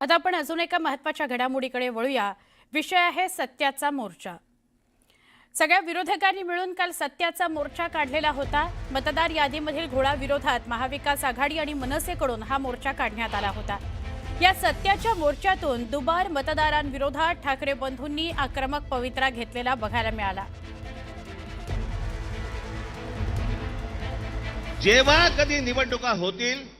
आता आपण अजून एका महत्त्वाच्या घडामोडीकडे वळूया. विषय आहे सत्याचा मोर्चा. सगळ्या विरोधकांनी मिळून काल सत्याचा मोर्चा काढलेला होता. मतदार यादीमधील घोडा विरोधात महाविकास आघाडी आणि मनसेकडून हा मोर्चा काढण्यात आला होता. या सत्याच्या मोर्चातून दुबार मतदारांविरोधात ठाकरे बंधूंनी आक्रमक पवित्रा घेतलेला बघायला मिळाला. जेव्हा कधी निवडणुका होतील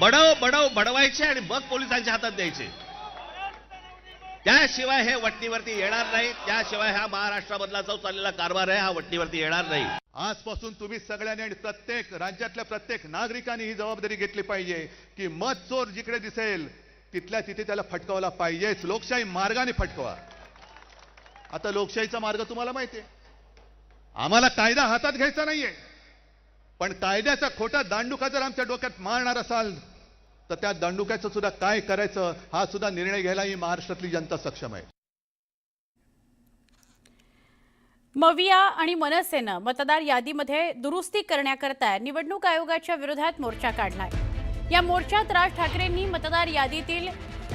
बडव बडव बडवायचे आणि मग पोलिसांच्या हातात द्यायचे. त्याशिवाय हे वटणीवरती येणार नाही. त्याशिवाय हा महाराष्ट्रामधला जो चाललेला कारभार आहे हा वटणीवरती येणार नाही. आजपासून तुम्ही सगळ्यांनी आणि प्रत्येक राज्यातल्या प्रत्येक नागरिकांनी ही जबाबदारी घेतली पाहिजे की मत चोर जिकडे दिसेल तिथल्या तिथे त्याला फटकावला पाहिजेच. लोकशाही मार्गाने फटकवा. आता लोकशाहीचा मार्ग तुम्हाला माहिती आहे. आम्हाला कायदा हातात घ्यायचा नाहीये. पण कायद्याचा खोटा दांडुका जर आमच्या डोक्यात मारणार असाल तर त्या दांडुक्याचं सुद्धा काय करायचं हा सुद्धा निर्णय घ्यायला ही महाराष्ट्रातली जनता सक्षम आहे. मविया आणि मनसेनं मतदार यादीमध्ये दुरुस्ती करण्याकरता निवडणूक आयोगाच्या विरोधात मोर्चा काढलाय. या मोर्चात राज ठाकरेंनी मतदार यादीतील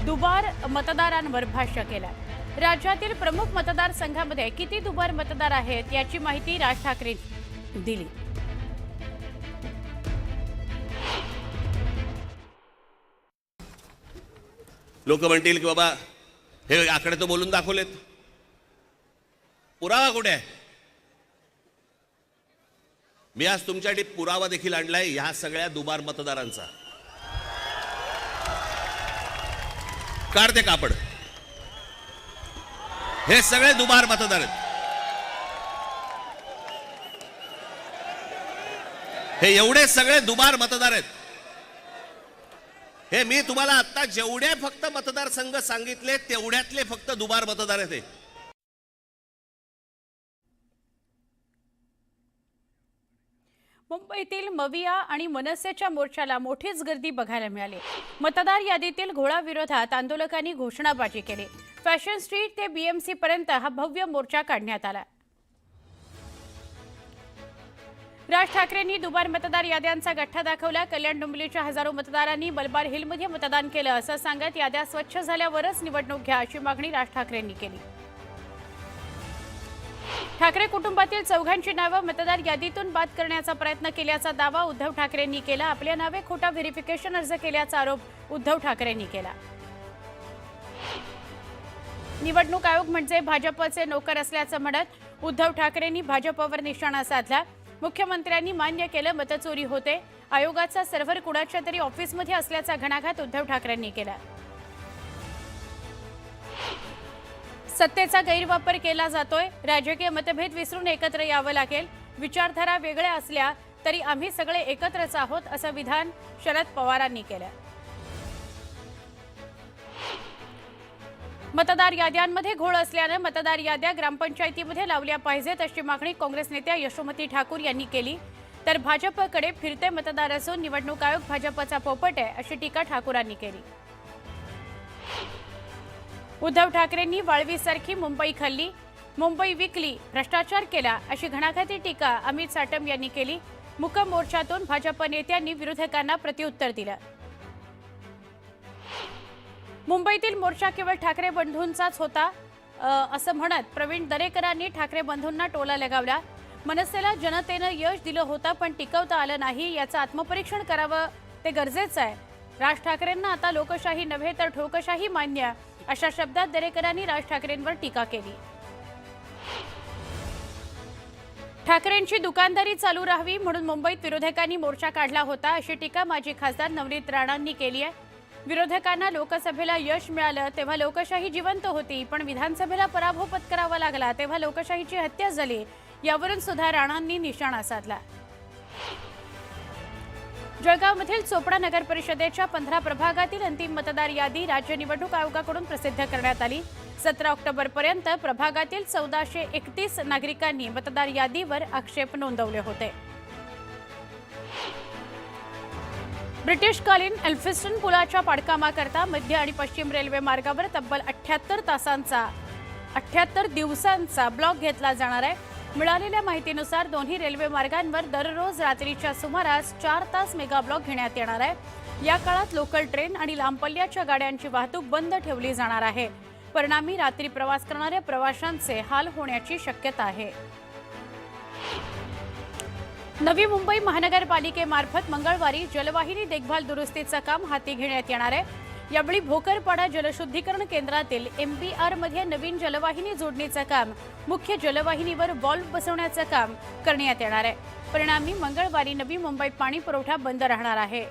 दुबार मतदारांवर भाष्य केलं राज्यातील प्रमुख मतदारसंघामध्ये किती दुबार मतदार आहेत याची माहिती राज ठाकरे दिली. लोक म्हणतील की बाबा हे आकडे तर बोलून दाखवलेत. पुरावा कुठे आहे? मी आज तुमच्यासाठी पुरावा देखील आणलाय ह्या सगळ्या दुबार मतदारांचा. काढते कापड. हे सगळे दुबार मतदार आहेत. हे एवढे सगळे दुबार मतदार आहेत. हे मी तुम्हाला आता जेवढे फक्त मतदारसंघ सांगितले तेवढ्यातले फक्त दुबार मतदार आहेत मुंबईतील मविया आणि मनसेच्या मोर्चाला मोठीच गर्दी बघायला मिळाली. मतदार यादीतील घोळा विरोधात आंदोलकांनी घोषणाबाजी केली. फॅशन स्ट्रीट ते बीएमसी पर्यंत हा भव्य मोर्चा काढण्यात आला. राज ठाकरेंनी दुबार मतदार याद्यांचा गठ्ठा दाखवला. कल्याण डोंबिवलीच्या हजारो मतदारांनी मलबार हिलमध्ये मतदान केलं. असं सांगत याद्या स्वच्छ झाल्यावरच निवडणूक घ्या अशी मागणी राज ठाकरेंनी केली. ठाकरे कुटुंबातील चौघांची नावं मतदार यादीतून बाद करण्याचा प्रयत्न केल्याचा दावा उद्धव ठाकरेंनी केला. आपल्या नावे खोटा व्हेरिफिकेशन अर्ज केल्याचा आरोप उद्धव ठाकरेंनी केला. निवडणूक आयोग म्हणजे भाजपचे नोकर असल्याचं म्हणत उद्धव ठाकरेंनी भाजपवर निशाणा साधला. मुख्यमंत्र्यांनी मान्य केलं मतचोरी होते. आयोगाचा सर्व्हर कुणाच्या तरी ऑफिसमध्ये असल्याचा घणाघात उद्धव ठाकरेंनी केला. सत्तेचा गैरवापर केला जातोय. राजकीय मतभेद विसरून एकत्र यावं लागेल. विचारधारा वेगळ्या असल्या तरी आम्ही सगळे एकत्रच आहोत असं विधान शरद पवारांनी केलं. मतदार याद्यांमध्ये घोळ असल्यानं मतदार याद्या ग्रामपंचायतीमध्ये लावल्या पाहिजेत अशी मागणी काँग्रेस नेत्या यशोमती ठाकूर यांनी केली. तर भाजपकडे फिरते मतदार असून निवडणूक आयोग भाजपचा पोपट आहे अशी टीका ठाकूरांनी केली. उद्धव ठाकरेंनी वाळवीसारखी मुंबई खाल्ली. मुंबई विकली भ्रष्टाचार केला अशी घणाघाती टीका अमित साटम यांनी केली. मुकम मोर्चातून भाजप नेत्यांनी विरोधकांना प्रत्युत्तर दिलं. मुंबईतील मोर्चा केवळ ठाकरे बंधूंचाच होता असं म्हणत प्रवीण दरेकरांनी ठाकरे बंधूंना टोला लगावला. मनसेला जनतेनं यश दिलं होतं पण टिकवता आलं नाही याचं आत्मपरीक्षण करावं ते गरजेचं आहे. राज ठाकरेंना आता लोकशाही नव्हे तर ठोकशाही मान्य अशा शब्दात दरेकरांनी राज ठाकरेंवर टीका केली. ठाकरेंची दुकानदारी चालू राहावी म्हणून मुंबईत विरोधकांनी मोर्चा काढला होता अशी टीका माजी खासदार नवनीत राणांनी केली आहे. विरोधकांना लोकसभेला यश मिळालं तेव्हा लोकशाही जिवंत होती पण विधानसभेला पराभव पत्करावा लागला तेव्हा लोकशाहीची हत्या झाली यावरून सुद्धा राणांनी निशाणा साधला. जळगावमधील चोपडा नगर परिषदेच्या पंधरा प्रभागातील अंतिम मतदार यादी राज्य निवडणूक आयोगाकडून प्रसिद्ध करण्यात आली. सतरा ऑक्टोबरपर्यंत प्रभागातील चौदाशे एकतीस नागरिकांनी मतदार यादीवर आक्षेप नोंदवले होते. ब्रिटिशकालीन एल्फिस्टन पुलाच्या पाडकामाकरता मध्य आणि पश्चिम रेल्वे मार्गावर तब्बल अठ्ठ्याहत्तर तासांचा अठ्ठ्याहत्तर दिवसांचा ब्लॉक घेतला जाणार आहे. मिळालेल्या माहितीनुसार दोन्ही रेल्वे मार्गांवर दररोज रात्रीच्या सुमारास चार तास मेगा ब्लॉक घेण्यात येणार आहे. या काळात लोकल ट्रेन आणि लांब पल्ल्याच्या गाड्यांची वाहतूक बंद ठेवली जाणार आहे. परिणामी रात्री प्रवास करणाऱ्या प्रवाशांचे हाल होण्याची शक्यता आहे. नवी मुंबई महानगरपालिकेमार्फत मंगळवारी जलवाहिनी देखभाल दुरुस्तीचं काम हाती घेण्यात येणार आहे. यावेळी भोकरपाडा जलशुद्धीकरण केंद्रातील एम पी आरमध्ये नवीन जलवाहिनी जोडणीचं काम मुख्य जलवाहिनीवर बॉल्ब बसवण्याचं काम करण्यात येणार आहे. परिणामी मंगळवारी नवी मुंबईत पाणी पुरवठा बंद राहणार आहे.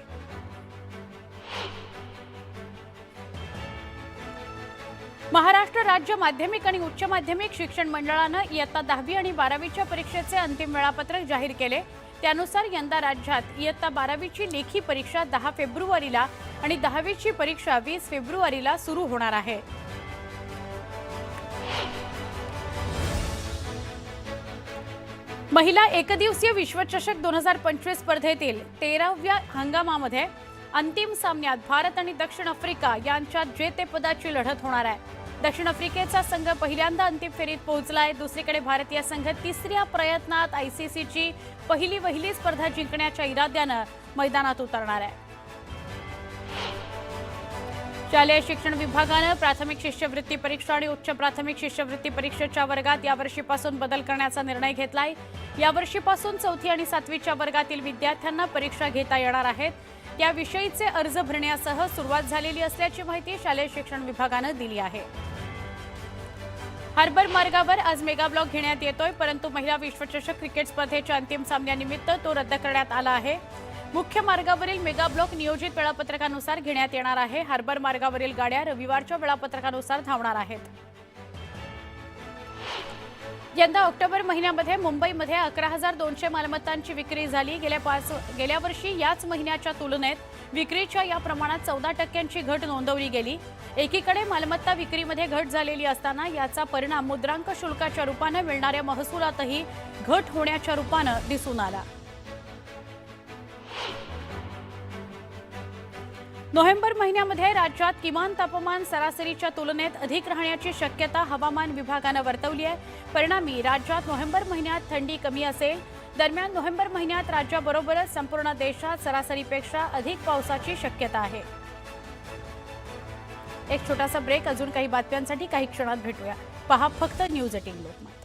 महाराष्ट्र राज्य माध्यमिक आणि उच्च माध्यमिक शिक्षण मंडळानं इयत्ता दहावी आणि बारावीच्या परीक्षेचे अंतिम वेळापत्रक जाहीर केले. त्यानुसार यंदा राज्यात इयत्ता बारावीची लेखी परीक्षा दहा फेब्रुवारीला आणि दहावीची परीक्षा वीस फेब्रुवारीला सुरू होणार आहे. महिला एकदिवसीय विश्वचषक दोन हजार पंचवीस स्पर्धेतील तेराव्या हंगामामध्ये अंतिम सामन्यात भारत आणि दक्षिण आफ्रिका यांच्यात जेतेपदाची लढत होणार आहे. दक्षिण आफ्रिकेचा संघ पहिल्यांदा अंतिम फेरीत पोहोचला आहे दुसरीकडे भारतीय संघ तिसऱ्या प्रयत्नात आयसीसीची पहिली वहिली स्पर्धा जिंकण्याच्या इराद्यानं मैदानात उतरणार आहे. शालेय शिक्षण विभागानं प्राथमिक शिष्यवृत्ती परीक्षा आणि उच्च प्राथमिक शिष्यवृत्ती परीक्षेच्या वर्गात यावर्षीपासून बदल करण्याचा निर्णय घेतलाय. यावर्षीपासून चौथी आणि सातवीच्या वर्गातील विद्यार्थ्यांना परीक्षा घेता येणार आहेत. त्याविषयीचे अर्ज भरण्यासह सुरुवात झालेली असल्याची माहिती शालेय शिक्षण विभागानं दिली आहे. हार्बर मार्गावर आज मेगा ब्लॉक घेण्यात येतोय परंतु महिला विश्वचषक क्रिकेट स्पर्धेच्या अंतिम सामन्यानिमित्त तो रद्द करण्यात आला आहे. मुख्य मार्गावरील मेगा ब्लॉक नियोजित वेळापत्रकानुसार घेण्यात येणार आहे. हार्बर मार्गावरील गाड्या रविवारच्या वेळापत्रकानुसार धावणार आहेत. यंदा ऑक्टोबर महिन्यामध्ये मुंबईमध्ये अकरा हजार दोनशे मालमत्तांची विक्री झाली. गेल्या पाच गेल्या वर्षी याच महिन्याच्या तुलनेत विक्रीच्या या प्रमाणात चौदा टक्क्यांची घट नोंदवली गेली. एकीकडे मालमत्ता विक्रीमध्ये घट झालेली असताना याचा परिणाम मुद्रांक शुल्काच्या रूपानं मिळणाऱ्या महसुलातही घट होण्याच्या रूपानं दिसून आला. नोव्हेंबर महिन्यामध्ये राज्यात किमान तापमान सरासरीच्या तुलनेत अधिक राहण्याची शक्यता हवामान विभागानं वर्तवली आहे. परिणामी राज्यात नोव्हेंबर महिन्यात थंडी कमी असेल. दरम्यान नोव्हेंबर महिन्यात राज्याबरोबरच संपूर्ण देशात सरासरीपेक्षा अधिक पावसाची शक्यता आहे. एक छोटासा ब्रेक अजून काही बातम्यांसाठी काही क्षणात भेटूया. पहा फक्त न्यूज एटीन लोकमत